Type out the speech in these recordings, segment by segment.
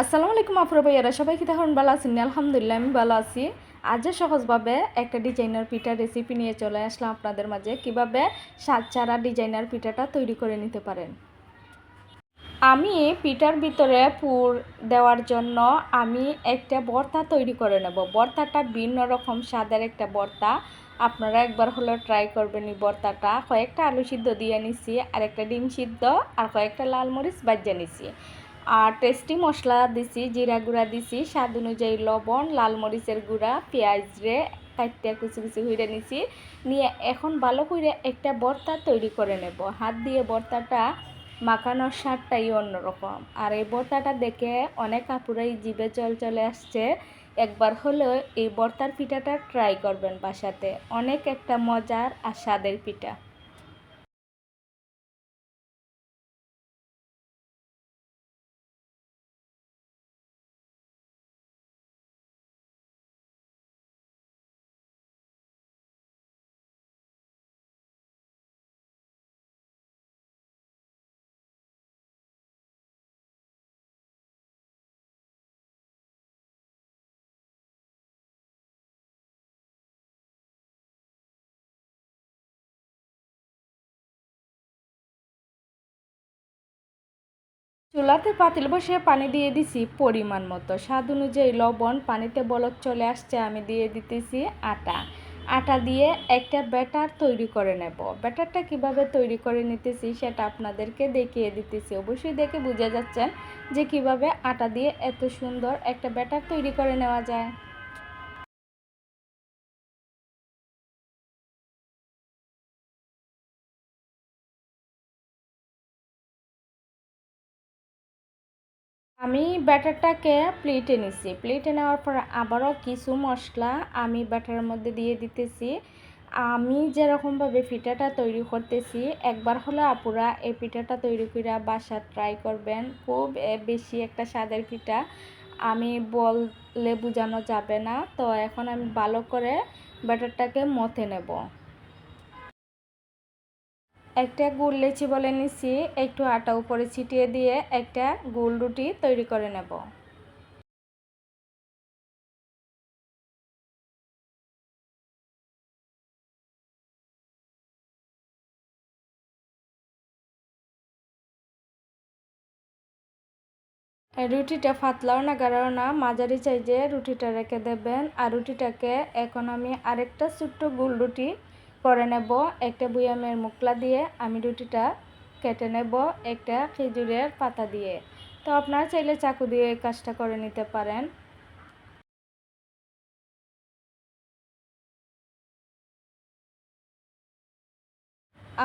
আসসালামু আলাইকুম, আফরা ভাইয়ারা। সবাই কি তখন ভালো আছেন? আলহামদুলিল্লাহ, আমি ভালো আছি। আজ সহজভাবে একটা ডিজাইনার পিঠার রেসিপি নিয়ে চলে আসলাম আপনাদের মাঝে। কীভাবে সাত চারা ডিজাইনার পিঠাটা তৈরি করে নিতে পারেন? আমি পিঠার ভিতরে পুর দেওয়ার জন্য আমি একটা বর্তা তৈরি করে নেব। বর্তাটা ভিন্ন রকম স্বাদের একটা বর্তা। আপনারা একবার হলো ট্রাই করবেন এই বর্তাটা। কয়েকটা আলু সিদ্ধ দিয়ে নিছি আর একটা ডিম সিদ্ধ, আর কয়েকটা লাল মরিচ বাজিয়ে নিছি। আর টেস্টি মশলা দিছি, জিরা গুঁড়া দিছি, স্বাদ অনুযায়ী লবণ, লাল মরিচের গুঁড়া, পেঁয়াজ রে কাটতে কুচি কুচি হইরে নিছি। নিয়ে এখন ভালো করে একটা বর্তা তৈরি করে নেব। হাত দিয়ে বর্তাটা মাখানোর স্বাদটাই অন্যরকম। আর এই বর্তাটা দেখে অনেক আপুরাই জিভে চল চলে আসছে। একবার হলেও এই বর্তার পিঠাটা ট্রাই করবেন বাসাতে। অনেক একটা মজার আর স্বাদের পিঠা। চুলাতে পাতিল বসে পানি দিয়ে দিছি পরিমাণ মতো। স্বাদ অনুযায়ী লবণ, পানিতে বলক চলে আসছে, আমি দিয়ে দিতেছি আটা। আটা দিয়ে একটা ব্যাটার তৈরি করে নেব। ব্যাটারটা কীভাবে তৈরি করে নিতেছি সেটা আপনাদেরকে দেখিয়ে দিতেছি। অবশ্যই দেখে বুঝে যাচ্ছেন যে কীভাবে আটা দিয়ে এত সুন্দর একটা ব্যাটার তৈরি করে নেওয়া যায়। আমি ব্যাটারটাকে প্লেটে নিছি। প্লেটে নেওয়ার পর আবারও কিছু মশলা আমি ব্যাটারের মধ্যে দিয়ে দিতেছি। আমি যেরকমভাবে পিঠাটা তৈরি করতেছি, একবার হলে আপুরা এই পিঠাটা তৈরি করে বাসা ট্রাই করবেন। খুব বেশি একটা স্বাদের পিঠা। আমি বললে বোঝানো যাবে না। তো এখন আমি ভালো করে ব্যাটারটাকে মথে নেব। একটা গুল লেচি বলে নিছি, একটু আটা উপরে ছিটিয়ে দিয়ে একটা গুল রুটি তৈরি করে নেব। রুটিটা ফাতলাও না, গাড়াও না, মাঝারি চাইজে রুটিটা রেখে দেবেন। আর রুটিটাকে এখন আমি আরেকটা ছোট্ট গুল রুটি করে নেব একটা বুয়ামের মুকলা দিয়ে, আমি রুটিটা কেটে নেব একটা খেজুরের পাতা দিয়ে। তো আপনারা চাইলে চাকু দিয়ে এই কাজটা করে নিতে পারেন।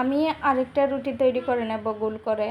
আমি আরেকটা রুটি তৈরি করে নেব গোল করে।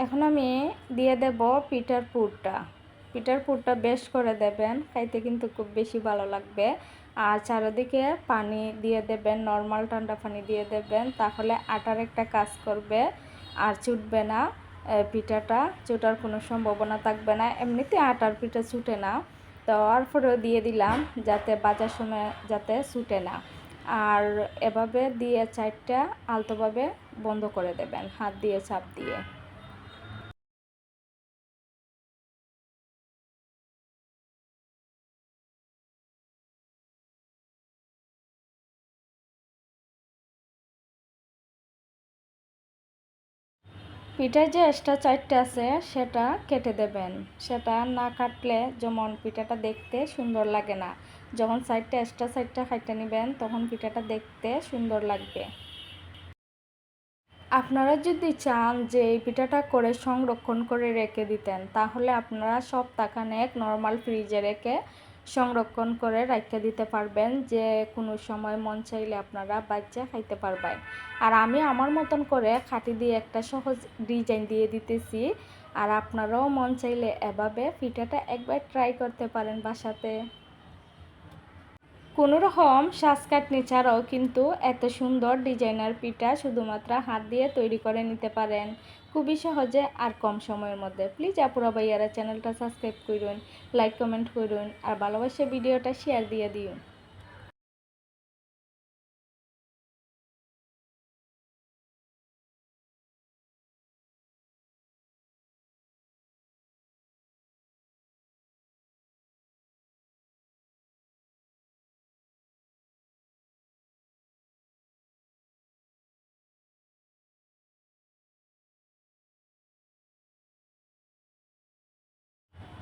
এখন আমি দিয়ে দেব পিঠার পুরটা। পিঠার পুরটা বেশ করে দেবেন, খাইতে কিন্তু খুব বেশি ভালো লাগবে। আর চারিদিকে পানি দিয়ে দেবেন নর্মাল ঠান্ডা পানি দিয়ে দেবেন, তাহলে আটার একটা কাজ করবে আর ছুটবে না পিঠাটা। চুটার কোনো সম্ভাবনা থাকবে না, এমনিতে আটার পিঠা ছুটে না। তো পরেও দিয়ে দিলাম যাতে বাজার সময় যাতে ছুটে না। আর এভাবে দিয়ে চারটা আলতোভাবে বন্ধ করে দেবেন, হাত দিয়ে চাপ দিয়ে। পিঠার যে এক্সট্রা চারটে আছে, সেটা কেটে দেবেন। সেটা না কাটলে যেমন পিঠাটা দেখতে সুন্দর লাগে না, যখন সাইডটা এক্সট্রা সাইডটা খাইতে নেবেন, তখন পিঠাটা দেখতে সুন্দর লাগবে। আপনারা যদি চান যে এই পিঠাটা করে সংরক্ষণ করে রেখে দিতেন, তাহলে আপনারা সপ্তাহখানেক নর্মাল ফ্রিজে রেখে সংরক্ষণ করে রাখতে দিতে পারবেন যে কোনো সময় মন চাইলে আপনারা বাচ্চা খাইতে পারবেন। আর আমি আমার মতন করে খাটি দিয়ে একটা সহজ ডিজাইন দিয়ে দিতেছি। আর আপনারাও মন চাইলে এভাবে পিঠাটা একবার ট্রাই করতে পারেন বাসাতে। কোনো রকম শ্বাসকাটনি ছাড়াও কিন্তু এত সুন্দর ডিজাইনার পিঠা শুধুমাত্র হাত দিয়ে তৈরি করে নিতে পারেন। খুবই সহজে আর কম সময়ের মধ্যে। প্লিজ আপুরা ভাইয়ারা চ্যানেলটা সাবস্ক্রাইব করুন লাইক কমেন্ট করুন, আর ভালোবাসে ভিডিওটা শেয়ার দিয়ে দিন।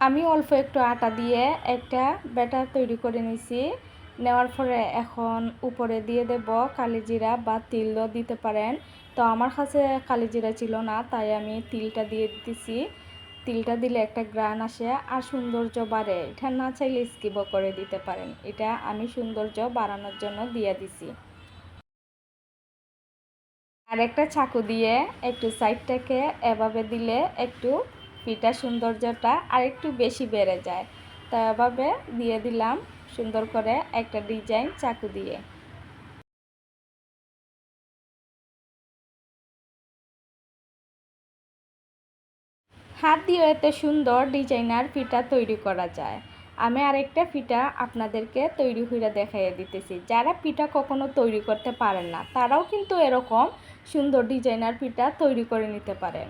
আমি অল্প একটু আটা দিয়ে একটা ব্যাটার তৈরি করে নিছি নেওয়ার পরে এখন উপরে দিয়ে দেব কালিজিরা বা তিলও দিতে পারেন। তো আমার কাছে কালিজিরা ছিল না, তাই আমি তিলটা দিয়ে দিতেছি। তিলটা দিলে একটা গ্রান আসে আর সৌন্দর্য বাড়ে। এটা না চাইলে স্কিপও করে দিতে পারেন। এটা আমি সৌন্দর্য বাড়ানোর জন্য দিয়ে দিছি। আর একটা চাকু দিয়ে একটু সাইডটাকে এভাবে দিলে একটু পিঠা সৌন্দর্যটা আর একটু বেশি বেড়ে যায়। তো এভাবে দিয়ে দিলাম সুন্দর করে একটা ডিজাইন চাকু দিয়ে। হাত দিয়ে এত সুন্দর ডিজাইনার ফিটা তৈরি করা যায়। আমি আরেকটা ফিটা আপনাদেরকে তৈরি হইয়া দেখাইয়া দিতেছি। যারা পিঠা কখনো তৈরি করতে পারেন না, তারাও কিন্তু এরকম সুন্দর ডিজাইনার পিঠা তৈরি করে নিতে পারেন।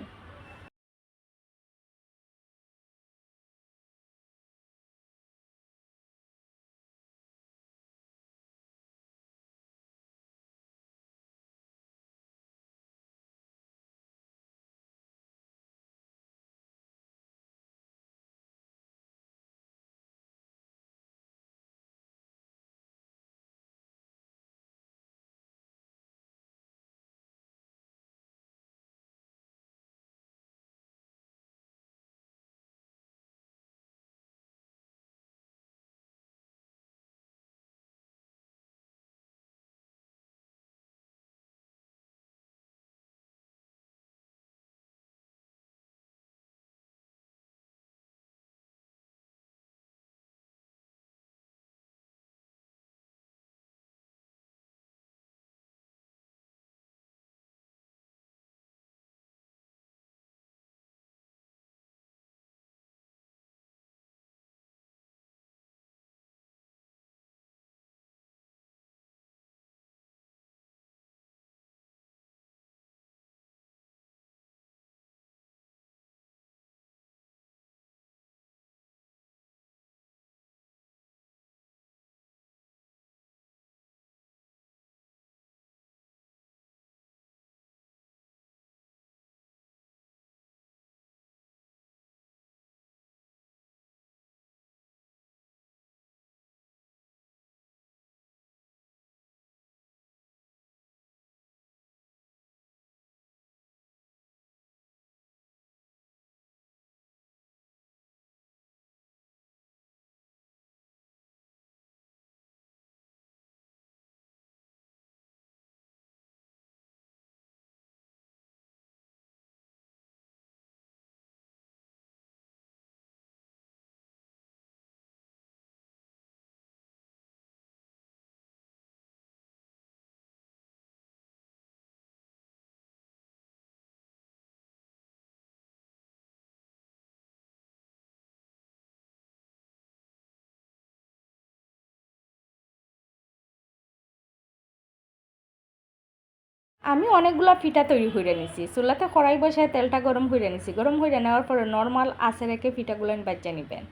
আমি অনেকগুলো পিঠা তৈরি করে নিছি। চুলাতে কড়াই বসায় তেলটা গরম করে নিছি। গরম করে নেওয়ার পরে নর্মাল আছে রেখে পিঠাগুলো বাচ্চা নেবেন।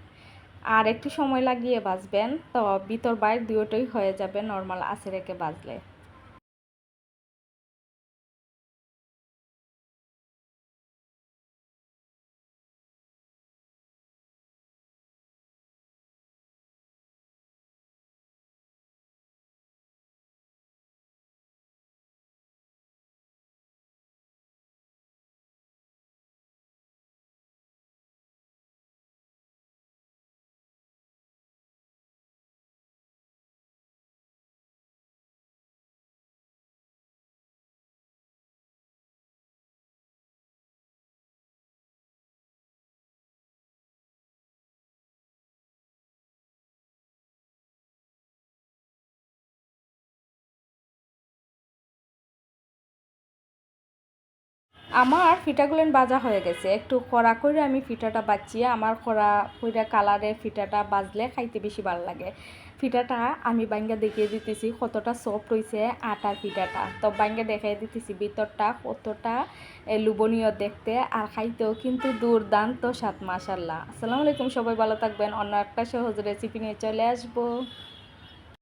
আর একটু সময় লাগিয়ে বাজবেন তো ভিতর বাইর দুটোই হয়ে যাবে নর্মাল আছে রেখে বাজলে আমার ফিটাগুলেন বাজা হয়ে গেছে। একটু কড়া করে আমি ফিটাটা বাঁচিয়ে আমার কড়া কইরা কালারের ফিটাটা বাজলে খাইতে বেশি ভালো লাগে। ফিটাটা আমি বাইঙ্গা দেখিয়ে দিতেছি কতটা সফট হয়েছে আটার ফিটাটা। তো বাইঙ্গা দেখিয়ে দিতেছি ভিতরটা কতটা এ, লোভনীয় দেখতে আর খাইতেও কিন্তু দুর্দান্ত স্বাদ মাসাল্লাহ আসসালামু আলাইকুম সবাই ভালো থাকবেন। অন্য একটা সহজ রেসিপি নিয়ে চলে আসব।